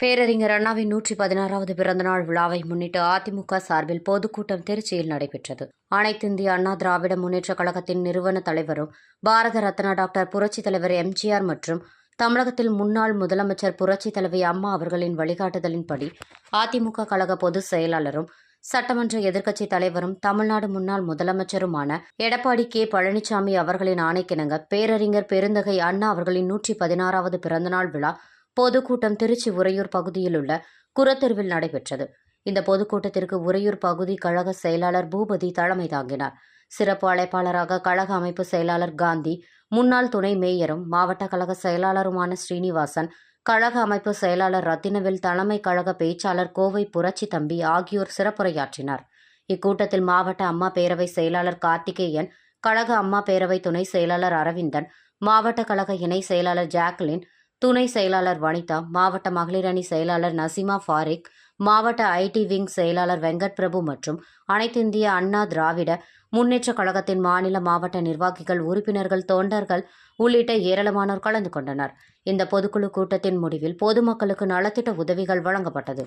பேரறிஞர் அண்ணாவின் நூற்றி பதினாறாவது பிறந்தநாள் விழாவை முன்னிட்டு அதிமுக சார்பில் பொதுக்கூட்டம் திருச்சியில் நடைபெற்றது. அனைத்திந்திய அண்ணா திராவிட முன்னேற்றக் கழகத்தின் நிறுவன தலைவரும் பாரத ரத்னா டாக்டர் புரட்சித் தலைவர் எம்ஜிஆர் மற்றும் தமிழகத்தில் முன்னாள் முதலமைச்சர் புரட்சித் தலைவி அம்மா அவர்களின் வழிகாட்டுதலின்படி அதிமுக கழக பொதுச் செயலாளரும் சட்டமன்ற எதிர்க்கட்சி தலைவரும் தமிழ்நாடு முன்னாள் முதலமைச்சருமான எடப்பாடி கே பழனிசாமி அவர்களின் ஆணைக்கிணங்க பேரறிஞர் பெருந்தகை அண்ணா அவர்களின் நூற்றி பதினாறாவது பிறந்தநாள் விழா பொதுக்கூட்டம் திருச்சி உறையூர் பகுதியில் உள்ள குரத்தெருவில் நடைபெற்றது. இந்த பொதுக்கூட்டத்திற்கு உறையூர் பகுதி கழக செயலாளர் பூபதி தலைமை தாங்கினார். சிறப்பு அழைப்பாளராக கழக அமைப்பு செயலாளர் காந்தி முன்னாள் துணை மேயரும் மாவட்ட கழக செயலாளருமான ஸ்ரீனிவாசன் கழக அமைப்பு செயலாளர் ரத்தினவில் தலைமை கழக பேச்சாளர் கோவை புரட்சி தம்பி ஆகியோர் சிறப்புரையாற்றினார். இக்கூட்டத்தில் மாவட்ட அம்மா பேரவை செயலாளர் கார்த்திகேயன் கழக அம்மா பேரவை துணை செயலாளர் அரவிந்தன் மாவட்ட கழக இணை செயலாளர் ஜாக்லின் துணை செயலாளர் வனிதா மாவட்ட மகளிர் அணி செயலாளர் நசிமா ஃபாரிக் மாவட்ட ஐடி விங் செயலாளர் வெங்கட் பிரபு மற்றும் அனைத்திந்திய அண்ணா திராவிட முன்னேற்றக் கழகத்தின் மாநில மாவட்ட நிர்வாகிகள் உறுப்பினர்கள் தொண்டர்கள் உள்ளிட்ட ஏராளமானோர் கலந்து கொண்டனர். இந்த பொதுக்குழு கூட்டத்தின் முடிவில் பொதுமக்களுக்கு நலத்திட்ட உதவிகள் வழங்கப்பட்டது.